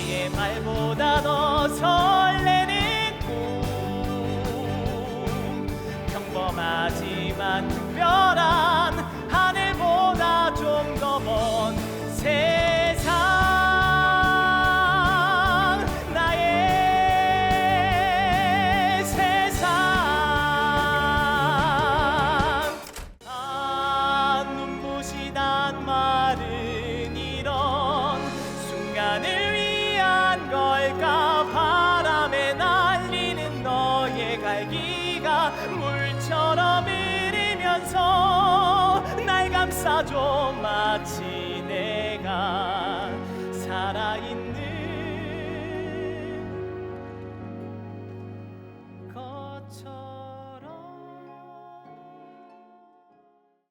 그대의 말보다 더 설레는 꿈. 평범하지만 특별한 하늘보다 좀 더 먼 세상. 나의 세상. 아 눈부시단 말은 활기가 물처럼 흐리면서 날 감싸줘 마치